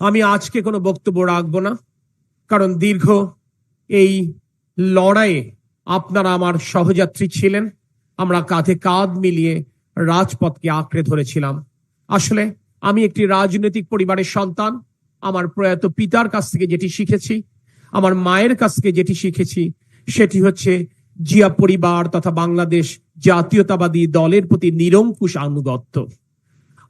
আমি আজকে কোনো বক্তব্য রাখব না। কারণ দীর্ঘ এই লড়াইয়ে আপনারা আমার সহযাত্রী ছিলেন। আমরা কাঁধে কাঁধ মিলিয়ে রাজপথকে আঁকড়ে ধরেছিলাম। আসলে আমি একটি রাজনৈতিক পরিবারের সন্তান। আমার প্রয়াত পিতার কাছ থেকে যেটি শিখেছি, আমার মায়ের কাছ থেকে যেটি শিখেছি, সেটি হচ্ছে জিয়া পরিবার তথা বাংলাদেশ জাতীয়তাবাদী দলের প্রতি নিরঙ্কুশ আনুগত্য।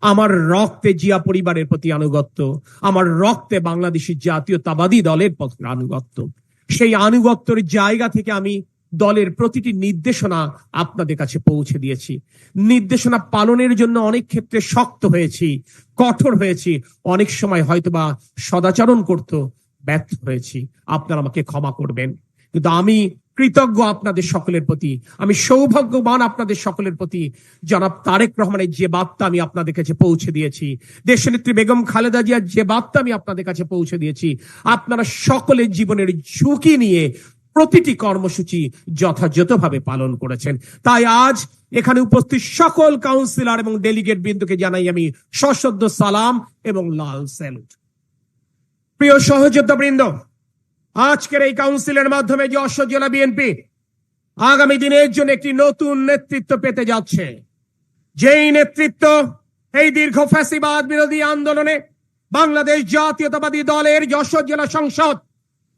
আমার রক্তে জিয়া পরিবারের প্রতি আনুগত্য, আমার রক্তে বাংলাদেশি জাতীয়তাবাদী দলের প্রতি আনুগত্য। সেই আনুগত্যের জায়গা থেকে আমি দলের প্রতিটি নির্দেশনা আপনাদের কাছে পৌঁছে দিয়েছি। নির্দেশনা পালনের জন্য অনেক ক্ষেত্রে শক্ত হয়েছি, কঠোর হয়েছি, অনেক সময় হয়তোবা সদাচরণ করত ব্যর্থ হয়েছি। আপনারা আমাকে ক্ষমা করবেন। কিন্তু আমি কৃতজ্ঞ আপনাদের সকলের প্রতি। আমি সৌভাগ্যবান আপনাদের সকলের প্রতি। জনাব তারেক রহমানের যে বার্তা আমি আপনাদের কাছে পৌঁছে দিয়েছি। দেশনেত্রী বেগম খালেদা জিয়ার যে বার্তা আমি আপনাদের কাছে পৌঁছে দিয়েছি, আপনারা সকলের জীবনের ঝুঁকি নিয়ে প্রতিটি কর্মসূচি যথাযথভাবে পালন করেছেন। তাই আজ এখানে উপস্থিত সকল কাউন্সিলর এবং ডেলিগেট বৃন্দকে জানাই আমি সশ্রদ্ধ সালাম এবং লাল স্যালুট। প্রিয় সহযোদ্ধা বৃন্দ আজকের এই কাউন্সিলের মাধ্যমে যশোর জেলা বিএনপি, আগামী দিনের জন্য একটি নতুন নেতৃত্ব পেতে যাচ্ছে। যেই নেতৃত্ব এই দীর্ঘ ফ্যাসিবাদ বিরোধী আন্দোলনে বাংলাদেশ জাতীয়তাবাদী দলের যশোর জেলা সংসদ,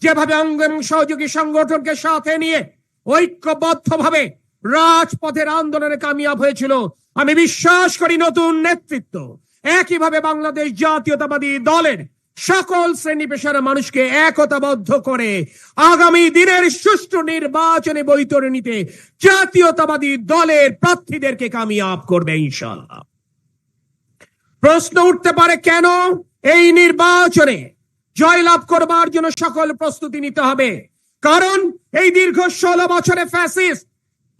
যেভাবে অঙ্গ এবং সহযোগী সংগঠনকে সাথে নিয়ে ঐক্যবদ্ধভাবে রাজপথের আন্দোলনে কামিয়াব হয়েছিল, আমি বিশ্বাস করি নতুন নেতৃত্ব একইভাবে বাংলাদেশ জাতীয়তাবাদী দলের সকল শ্রেণি পেশার মানুষকে একতাবদ্ধ করে আগামী দিনের সুষ্ঠু নির্বাচনে বৈতরণীতে জাতীয়তাবাদী দলের প্রার্থীদেরকে কামিয়াব করবে ইনশাল্লাহ প্রশ্ন উঠতে পারে কেন এই নির্বাচনে জয়লাভ করবার জন্য সকল প্রস্তুতি নিতে হবে? কারণ এই দীর্ঘ ষোলো বছরে ফ্যাসিস্ট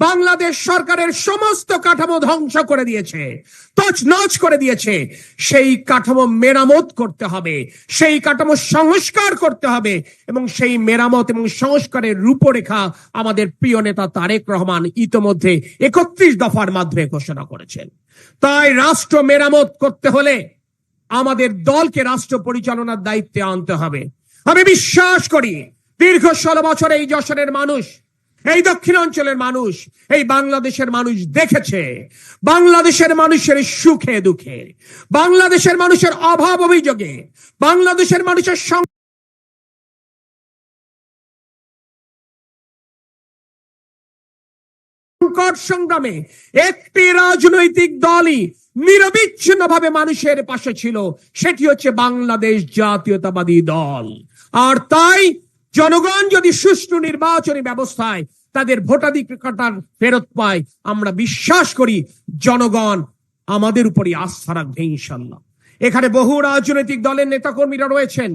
বাংলাদেশ সরকারের সমস্ত কাঠামো ধ্বংস করে দিয়েছে, তছনছ করে দিয়েছে। সেই কাঠামো মেরামত করতে হবে, সেই কাঠামো সংস্কার করতে হবে এবং সেই মেরামত এবং সংস্কারের রূপরেখা আমাদের প্রিয় নেতা তারেক রহমান ইতোমধ্যে একত্রিশ দফার মাধ্যমে ঘোষণা করেছেন। তাই রাষ্ট্র মেরামত করতে হলে আমাদের দলকে রাষ্ট্র পরিচালনার দায়িত্বে আনতে হবে। আমি বিশ্বাস করি, দীর্ঘ ষোলো বছর এই যশোরের মানুষ এই দক্ষিণ অঞ্চলের মানুষ, এই বাংলাদেশের মানুষ দেখেছে। বাংলাদেশের মানুষের সুখে, দুঃখে। বাংলাদেশের মানুষের অভাব, অভিযোগে। বাংলাদেশের মানুষের সংকট সংগ্রামে একটি রাজনৈতিক দলই নিরবিচ্ছিন্ন ভাবে মানুষের পাশে ছিল, সেটি হচ্ছে বাংলাদেশ জাতীয়তাবাদী দল। আর তাই জনগণ যদি সুষ্ঠু নির্বাচনী ব্যবস্থায় তাদের ভোটাধিকার ফেরত পায়। আমরা বিশ্বাস করি জনগণ আমাদের উপরই আস্থা রাখবে ইনশাল্লাহ এখানে বহু রাজনৈতিক দলের নেতাকর্মীরা রয়েছেন,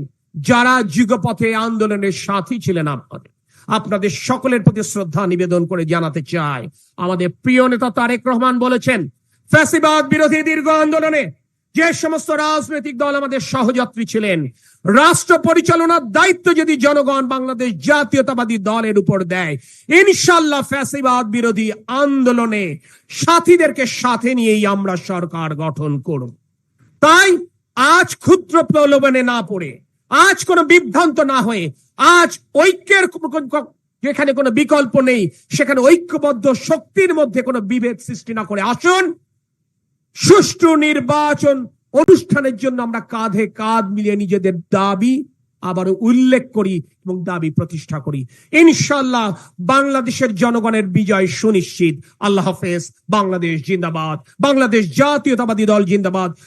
যারা যুগপথে আন্দোলনের সাথী ছিলেন আপনাদের। আপনাদের সকলের প্রতি শ্রদ্ধা নিবেদন করে জানাতে চাই। আমাদের প্রিয় নেতা তারেক রহমান বলেছেন, ফ্যাসিবাদ বিরোধী দীর্ঘ আন্দোলনে যে সমস্ত রাজনৈতিক দল আমাদের সহযাত্রী ছিলেন, রাষ্ট্র পরিচালনার দায়িত্ব যদি জনগণ বাংলাদেশ জাতীয়তাবাদী দলের উপর দেয় ইনশাল্লাহ ফ্যাসিবাদ বিরোধী আন্দোলনে সাথীদেরকে সাথে নিয়েই আমরা সরকার গঠন করব। তাই আজ ক্ষুদ্র প্রলোভনে না পড়ে, আজ কোনো বিভ্রান্ত না হয়ে, আজ ঐক্যের যেখানে কোনো বিকল্প নেই, সেখানে ঐক্যবদ্ধ শক্তির মধ্যে কোনো বিভেদ সৃষ্টি না করে আসুন সুষ্ঠু নির্বাচন অনুষ্ঠানের জন্য আমরা কাঁধে কাঁধ মিলিয়ে নিজেদের দাবি আবার উল্লেখ করি এবং দাবি প্রতিষ্ঠা করি। ইনশাল্লাহ বাংলাদেশের জনগণের বিজয় সুনিশ্চিত। আল্লাহ হাফেজ। বাংলাদেশ জিন্দাবাদ। বাংলাদেশ জাতীয়তাবাদী দল জিন্দাবাদ।